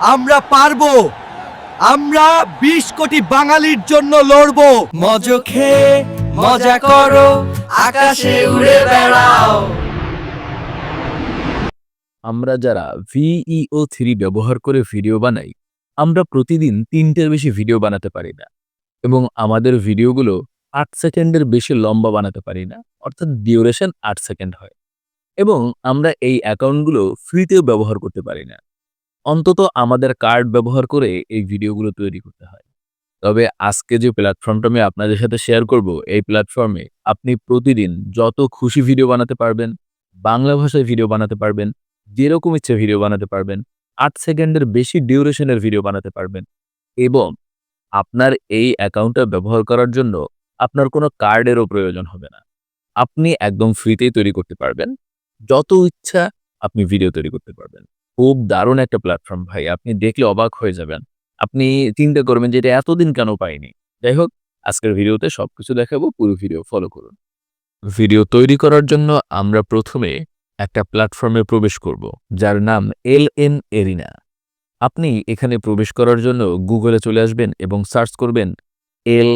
আমরা পারব। আমরা বিশ কোটি বাঙালির জন্য লড়বো। মজ খেয়ে মজা করো, আকাশে উড়ে বেড়াও। আমরা যারা ভিইও থ্রি ব্যবহার করে ভিডিও বানাই, আমরা প্রতিদিন তিনটের বেশি ভিডিও বানাতে পারি না। এবং আমাদের ভিডিওগুলো আট সেকেন্ডের বেশি লম্বা বানাতে পারি না, অর্থাৎ ডিউরেশন আট সেকেন্ড হয়। এবং আমরা এই অ্যাকাউন্টগুলো ফ্রিতেও ব্যবহার করতে পারি না। অন্তত আমাদের কার্ড ব্যবহার করে এই ভিডিওগুলো তৈরি করতে হয়। তবে আজকে যে প্ল্যাটফর্মটা আমি আপনাদের সাথে শেয়ার করব, এই প্ল্যাটফর্মে আপনি প্রতিদিন যত খুশি ভিডিও বানাতে পারবেন, বাংলা ভাষায় ভিডিও বানাতে পারবেন, যেরকম ইচ্ছে ভিডিও বানাতে পারবেন, আট সেকেন্ডের বেশি ডিউরেশনের ভিডিও বানাতে পারবেন এবং আপনার এই অ্যাকাউন্টটা ব্যবহার করার জন্য আপনার কোনো কার্ডেরও প্রয়োজন হবে না। আপনি একদম ফ্রিতেই তৈরি করতে পারবেন। যত ইচ্ছা আপনি ভিডিও তৈরি করতে পারবেন। খুব দারুণ একটা প্ল্যাটফর্ম ভাই। আপনি দেখলে অবাক হয়ে যাবেন। আপনি চিন্তা করবেন যে এটা এতদিন কেন পাইনি? যাই হোক, আজকের ভিডিওতে সবকিছু দেখাবো, পুরো ভিডিও ফলো করুন। ভিডিও তৈরি করার জন্য আমরা প্রথমে একটা প্ল্যাটফর্মে প্রবেশ করব, যার নাম এল এন এরিনা। আপনি এখানে প্রবেশ করার জন্য গুগলে চলে আসবেন এবং সার্চ করবেন L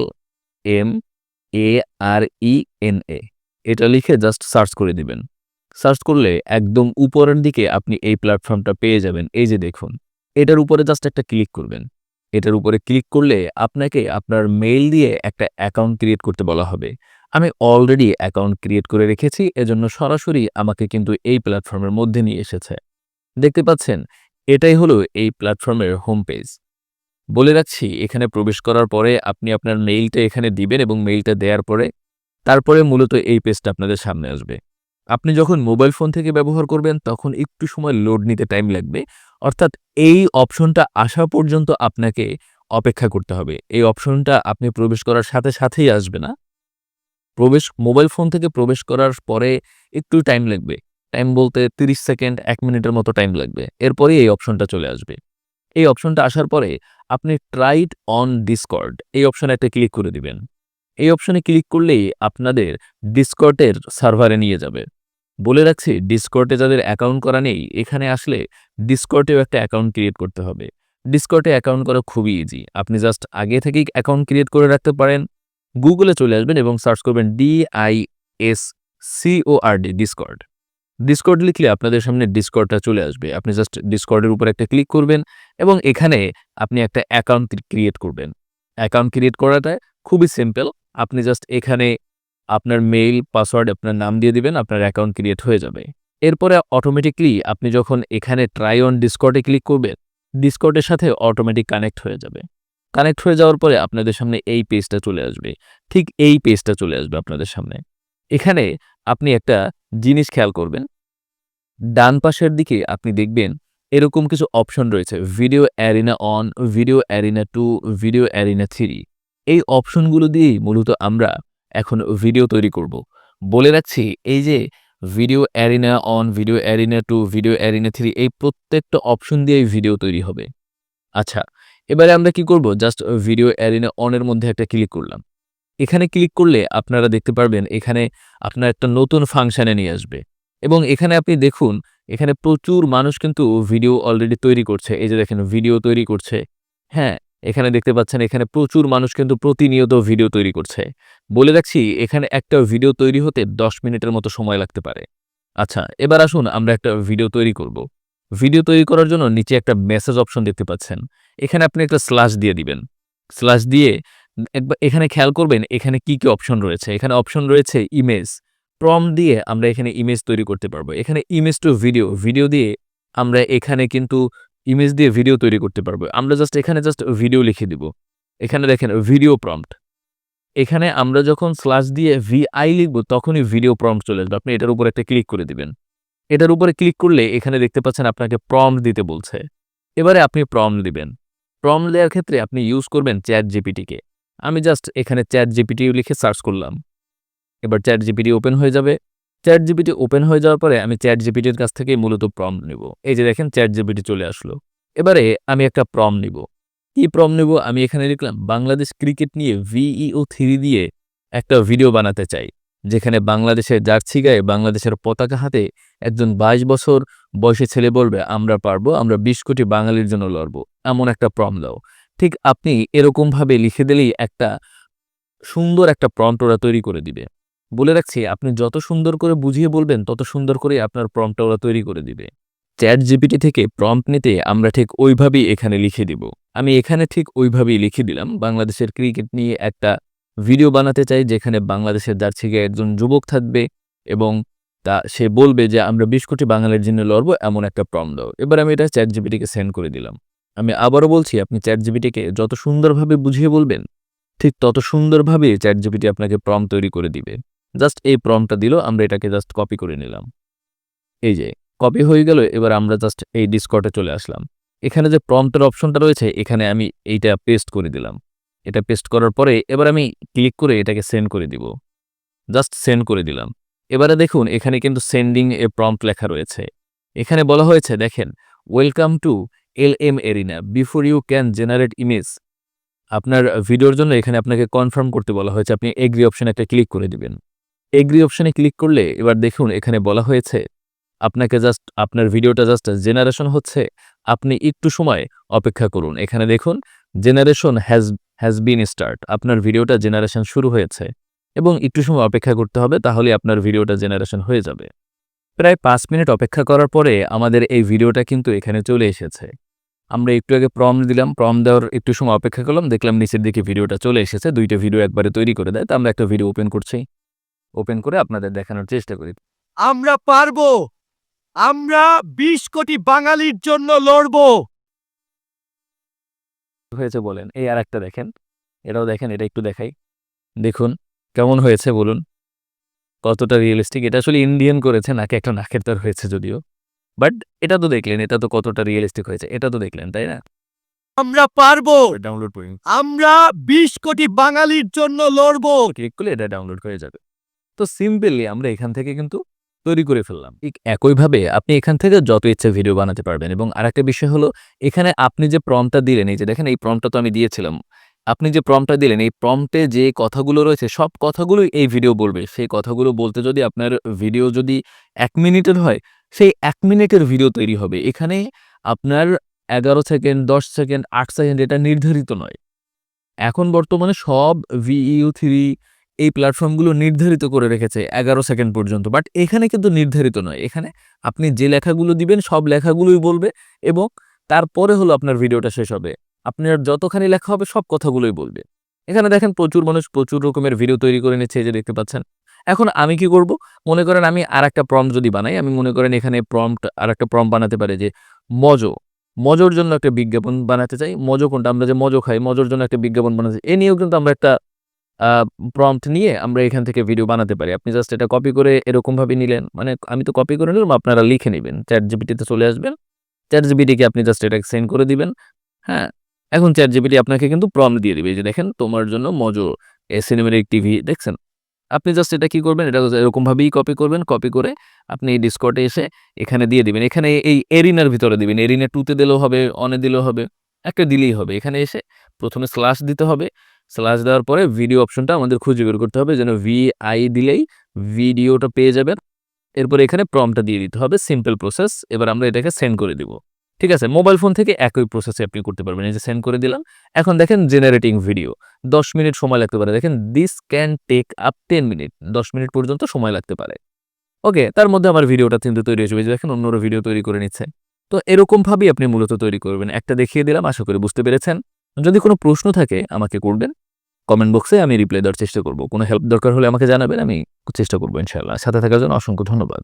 M A R E N A. এটা লিখে জাস্ট সার্চ করে দিবেন। সার্চ করলে একদম উপরের দিকে আপনি এই প্ল্যাটফর্মটা পেয়ে যাবেন। এই যে দেখুন, এটার উপরে জাস্ট একটা ক্লিক করবেন। এটার উপরে ক্লিক করলে আপনাকে আপনার মেইল দিয়ে একটা অ্যাকাউন্ট ক্রিয়েট করতে বলা হবে। আমি অলরেডি অ্যাকাউন্ট ক্রিয়েট করে রেখেছি, এজন্য সরাসরি আমাকে কিন্তু এই প্ল্যাটফর্মের মধ্যে নিয়ে এসেছে। দেখতে পাচ্ছেন, এটাই হলো এই প্ল্যাটফর্মের হোম পেজ বলে রাখছি, এখানে প্রবেশ করার পরে আপনি আপনার মেইলটা এখানে দিবেন এবং মেইলটা দেওয়ার পরে তারপরে মূলত এই পেজটা আপনাদের সামনে আসবে। আপনি যখন মোবাইল ফোন থেকে ব্যবহার করবেন, তখন একটু সময় লোড নিতে টাইম লাগবে। অর্থাৎ এই অপশনটা আসা পর্যন্ত আপনাকে অপেক্ষা করতে হবে। এই অপশনটা আপনি প্রবেশ করার সাথে সাথেই আসবে না। প্রবেশ মোবাইল ফোন থেকে প্রবেশ করার পরে একটু টাইম লাগবে। টাইম বলতে 30 সেকেন্ড এক মিনিটের মতো টাইম লাগবে। এরপরেই এই অপশনটা চলে আসবে। এই অপশনটা আসার পরে আপনি ট্রাইট অন ডিসকর্ড এই অপশনে একটা ক্লিক করে দিবেন। এই অপশনে ক্লিক করলেই আপনাদের ডিসকর্ডের সার্ভারে নিয়ে যাবে। বলে রাখছি ডিসকর্ডে যাদের অ্যাকাউন্ট করা নেই, এখানে আসলে ডিসকর্ডেও একটা অ্যাকাউন্ট ক্রিয়েট করতে হবে। ডিসকর্ডে অ্যাকাউন্ট করা খুবই ইজি আপনি জাস্ট আগে থেকেই অ্যাকাউন্ট ক্রিয়েট করে রাখতে পারেন। গুগলে চলে আসবেন এবং সার্চ করবেন D I S C O R D Discord Discord লিখলে আপনাদের সামনে ডিসকর্ডটা চলে আসবে। আপনি জাস্ট ডিসকর্ডের উপর একটা ক্লিক করবেন এবং এখানে আপনি একটা অ্যাকাউন্ট ক্রিয়েট করবেন। অ্যাকাউন্ট ক্রিয়েট করাটা খুবই সিম্পল আপনি জাস্ট এখানে আপনার মেইল পাসওয়ার্ড আপনার নাম দিয়ে দিবেন, আপনার অ্যাকাউন্ট ক্রিয়েট হয়ে যাবে। এরপরে অটোমেটিকলি আপনি যখন এখানে ট্রাই অন ডিসকর্ডে ক্লিক করবেন ডিসকর্ডের সাথে অটোমেটিক কানেক্ট হয়ে যাবে। কানেক্ট হয়ে যাওয়ার পরে আপনাদের সামনে এই পেজটা চলে আসবে। ঠিক এই পেজটা চলে আসবে আপনাদের সামনে। এখানে আপনি একটা জিনিস খেয়াল করবেন। ডান পাশের দিকে আপনি দেখবেন এরকম কিছু অপশন রয়েছে। Video arena one video arena two video arena three এই অপশনগুলো দিয়েই মূলত আমরা এখন ভিডিও তৈরি করব। বলে রাখছি, এই যে video arena one video arena two video arena three এই প্রত্যেকটা অপশন দিয়েই ভিডিও তৈরি হবে। আচ্ছা এবারে আমরা কি করব? জাস্ট ভিডিও অ্যারিনা অনের মধ্যে একটা ক্লিক করলাম। এখানে ক্লিক করলে আপনারা দেখতে পারবেন, এখানে আপনার একটা নতুন ফাংশানে নিয়ে আসবে। এবং এখানে আপনি দেখুন, এখানে প্রচুর মানুষ কিন্তু ভিডিও অলরেডি তৈরি করছে। এই যে দেখেন ভিডিও তৈরি করছে। হ্যাঁ এখানে দেখতে পাচ্ছেন, এখানে প্রচুর মানুষ কিন্তু প্রতিনিয়ত ভিডিও তৈরি করছে। বলে রাখছি, এখানে একটা ভিডিও তৈরি হতে দশ মিনিটের মতো সময় লাগতে পারে। আচ্ছা এবার আসুন, আমরা একটা ভিডিও তৈরি করব। ভিডিও তৈরি করার জন্য নিচে একটা মেসেজ অপশন দেখতে পাচ্ছেন। এখানে আপনি একটা স্ল্যাশ দিয়ে দিবেন। স্ল্যাশ দিয়ে এখানে খেয়াল করবেন, এখানে কি কি অপশন রয়েছে। এখানে অপশন রয়েছে ইমেজ। প্রম দিয়ে আমরা এখানে ইমেজ তৈরি করতে পারব। এখানে ইমেজ টু ভিডিও। ভিডিও দিয়ে আমরা এখানে কিন্তু ইমেজ দিয়ে ভিডিও তৈরি করতে পারব। আমরা জাস্ট এখানে জাস্ট ভিডিও লিখে দিব। এখানে দেখেন ভিডিও প্রম্পট এখানে আমরা যখন স্ল্যাশ দিয়ে ভিআই লিখব, তখনই ভিডিও প্রম্পট চলে আসবে। আপনি এটার উপর একটা ক্লিক করে দিবেন। এটার উপরে ক্লিক করলে এখানে দেখতে পাচ্ছেন আপনাকে প্রম্পট দিতে বলছে। এবারে আপনি প্রম্পট দিবেন। প্রম্পট দেওয়ার ক্ষেত্রে আপনি ইউজ করবেন চ্যাট জিপিটিকে আমি জাস্ট এখানে চ্যাট জিপিটি লিখে সার্চ করলাম। এবার চ্যাট জিপিটি ওপেন হয়ে যাবে। চ্যাট জিপিটি ওপেন হয়ে যাওয়ার পরে আমি চ্যাট জিপিটির কাছ থেকে মূলত প্রম নিব। এই যে দেখেন চ্যাট জিপিটি চলে আসলো। এবারে আমি একটা প্রম নিব। কি প্রম নিব? আমি এখানে লিখলাম, বাংলাদেশ ক্রিকেট নিয়ে ভিইও থ্রি দিয়ে একটা ভিডিও বানাতে চাই, যেখানে বাংলাদেশের জার্সি গায়ে বাংলাদেশের পতাকা হাতে একজন বাইশ বছর বয়সী ছেলে বলবে, আমরা পারব, আমরা বিশ কোটি বাঙালির জন্য লড়ব। এমন একটা প্রম দাও। ঠিক আপনি এরকমভাবে লিখে দিলেই একটা সুন্দর একটা প্রম্পট ওরা তৈরি করে দিবে। বলে রাখছি, আপনি যত সুন্দর করে বুঝিয়ে বলবেন, তত সুন্দর করে আপনার প্রম্পটটা ওরা তৈরি করে দিবে। চ্যাট জিপিটি থেকে প্রম্পট নিতে আমরা ঠিক ওইভাবেই এখানে লিখে দিব। আমি এখানে ঠিক ওইভাবেই লিখে দিলাম। বাংলাদেশের ক্রিকেট নিয়ে একটা ভিডিও বানাতে চাই, যেখানে বাংলাদেশের জার্সি গায়ে একজন যুবক থাকবে এবং তা, সে বলবে যে, আমরা বিশ কোটি বাঙালির জন্য লড়বো, এমন একটা প্রম দাও। এবার আমি এটা চ্যাট জিপিটিকে সেন্ড করে দিলাম। আমি আবারও বলছি, আপনি চ্যাট জিপিটিকে যত সুন্দরভাবে বুঝিয়ে বলবেন, ঠিক তত সুন্দরভাবে চ্যাট জিপিটি আপনাকে প্রম তৈরি করে দিবে। জাস্ট এই প্রমটা দিল, আমরা এটাকে জাস্ট কপি করে নিলাম। এই যে কপি হয়ে গেল, এবার আমরা জাস্ট এই ডিসকর্ডে চলে আসলাম। এখানে যে প্রম্পটের অপশনটা রয়েছে, এখানে আমি এইটা পেস্ট করে দিলাম। এটা পেস্ট করার পরে এবার আমি ক্লিক করে এটাকে সেন্ড করে দিব। জাস্ট সেন্ড করে দিলাম। এবারে দেখুন, এখানে কিন্তু সেন্ডিং এ প্রম্পট লেখা রয়েছে। এখানে বলা হয়েছে, দেখেন welcome to L M arena before you can generate image আপনার ভিডিওর জন্য এখানে আপনাকে কনফার্ম করতে বলা হয়েছে, আপনি এগ্রি অপশনে একটা ক্লিক করে দিবেন। এগ্রি অপশনে ক্লিক করলে এবার দেখুন এখানে বলা হয়েছে, আপনাকে জাস্ট আপনার ভিডিওটা জাস্ট জেনারেশন হচ্ছে, আপনি একটু সময় অপেক্ষা করুন। এখানে দেখুন generation has has been start আপনার ভিডিওটা জেনারেশন শুরু হয়েছে এবং একটু সময় অপেক্ষা করতে হবে তাহলে আপনার ভিডিওটা জেনারেশন হয়ে যাবে। প্রায় পাঁচ মিনিট অপেক্ষা করার পরে আমাদের এই ভিডিওটা কিন্তু এখানে চলে এসেছে। আমরা একটু আগে প্রম দিলাম প্রম দেওয়ার একটু সময় অপেক্ষা করলাম, দেখলাম নিচের দিকে ভিডিওটা চলে এসেছে, দুইটা ভিডিও একবারে তৈরি করে দেয়, তো আমরা একটা ভিডিও ওপেন করছি। ওপেন করে আপনাদের দেখানোর চেষ্টা করি। আমরা পারব। আমরা বিশ কোটি বাঙালির জন্য লড়ব। হয়েছে বলেন এই আর একটা দেখেন। এটাও দেখেন এটা একটু দেখাই। দেখুন কেমন হয়েছে বলুন। কতটা রিয়েলিস্টিক এটা আসলে ইন্ডিয়ান করেছে নাকি একটা নাকের তার হয়েছে যদিও। বাট এটা তো দেখলেন এটা তো কতটা রিয়েলিস্টিক হয়েছে এটা তো দেখলেন তাই না? আমরা পারব। ডাউনলোড করি আমরা বিশ কোটি বাঙালির জন্য লড়বো। ক্লিক করলে এটা ডাউনলোড হয়ে যাবে। তো সিম্পলি আমরা এখান থেকে কিন্তু তৈরি করে ফেললাম। ঠিক একইভাবে আপনি এখান থেকে যত ইচ্ছে ভিডিও বানাতে পারবেন এবং আরেকটা বিষয় হলো, এখানে আপনি যে প্রমটা দিলেন, এই যে দেখেন এই প্রমটা তো আমি দিয়েছিলাম, আপনি যে প্রমটা দিলেন, এই প্রমটে যে কথাগুলো রয়েছে, সব কথাগুলোই এই ভিডিও বলবে। সেই কথাগুলো বলতে যদি আপনার ভিডিও যদি এক মিনিটের হয়, সেই এক মিনিটের ভিডিও তৈরি হবে। এখানে আপনার এগারো সেকেন্ড, দশ সেকেন্ড, আট সেকেন্ড এটা নির্ধারিত নয়। এখন বর্তমানে সব ভিইউ থ্রি এই প্ল্যাটফর্মগুলো নির্ধারিত করে রেখেছে এগারো সেকেন্ড পর্যন্ত। বাট এখানে কিন্তু নির্ধারিত নয়। এখানে আপনি যে লেখাগুলো দিবেন, সব লেখাগুলোই বলবে এবং তারপরে হলো আপনার ভিডিওটা শেষ হবে। আপনার যতখানি লেখা হবে, সব কথাগুলোই বলবে। এখানে দেখেন প্রচুর মানুষ প্রচুর রকমের ভিডিও তৈরি করে নিচ্ছে যে দেখতে পাচ্ছেন। এখন আমি কি করব? মনে করেন আমি আর একটা প্রম যদি বানাই, আমি মনে করেন এখানে প্রম্পট আর একটা প্রম বানাতে পারে যে মজো। মজোর জন্য একটা বিজ্ঞাপন বানাতে চাই। মজো কোনটা? আমরা যে মজো খাই, মজোর জন্য একটা বিজ্ঞাপন বানাতে চাই। এ নিয়েও কিন্তু আমরা একটা প্রম্পট নিয়ে আমরা এখান থেকে ভিডিও বানাতে পারি। আপনি জাস্ট এটা কপি করে এরকমভাবে নিলেন। মানে আমি তো কপি করে নিলাম, আপনারা লিখে নেবেন। চ্যাট জিবিটিতে চলে আসবেন। চ্যাট জিবিটিকে আপনি জাস্ট এটা সেন্ড করে দিবেন। হ্যাঁ এখন চ্যাট জিবিটি আপনাকে কিন্তু প্রম দিয়ে দিবে। যে দেখেন, তোমার জন্য মজো এ সিনেমেটিক টিভি দেখছেন? আপনি জাস্ট এটা কি করবেন? এটা এরকমভাবেই কপি করবেন। কপি করে আপনি এই ডিসকটে এসে এখানে দিয়ে দিবেন। এখানে এই এরিনার ভিতরে দিবেন। এরিনা টুতে দিলেও হবে অনে দিলেও হবে, একটা দিলেই হবে। এখানে এসে প্রথমে স্ল্যাশ দিতে হবে। স্ল্যাশ দেওয়ার পরে ভিডিও অপশনটা আমাদের খুঁজে বের করতে হবে, যেন ভি আই দিলেই ভিডিওটা পেয়ে যাবেন। এরপর এখানে প্রমটা দিয়ে দিতে হবে সিম্পল প্রসেস এবার আমরা এটাকে সেন্ড করে দিব। ঠিক আছে মোবাইল ফোন থেকে একই প্রসেসে আপনি করতে পারবেন। এই যে সেন্ড করে দিলাম, এখন দেখেন জেনারেটিং ভিডিও দশ মিনিট সময় লাগতে পারে। দেখেন this can take up ten minute দশ মিনিট পর্যন্ত সময় লাগতে পারে। ওকে তার মধ্যে আমার ভিডিওটা কিন্তু তৈরি হয়েছে। দেখেন, অন্যরা ভিডিও তৈরি করে নিচ্ছে। তো এরকমভাবেই আপনি মূলত তৈরি করবেন। একটা দেখিয়ে দিলাম, আশা করি বুঝতে পেরেছেন। যদি কোনো প্রশ্ন থাকে আমাকে করবেন কমেন্ট বক্সে আমি রিপ্লাই দেওয়ার চেষ্টা করব। কোনো হেল্প দরকার হলে আমাকে জানাবেন, আমি চেষ্টা করব ইনশাআল্লাহ। সাথে থাকার জন্য অসংখ্য ধন্যবাদ।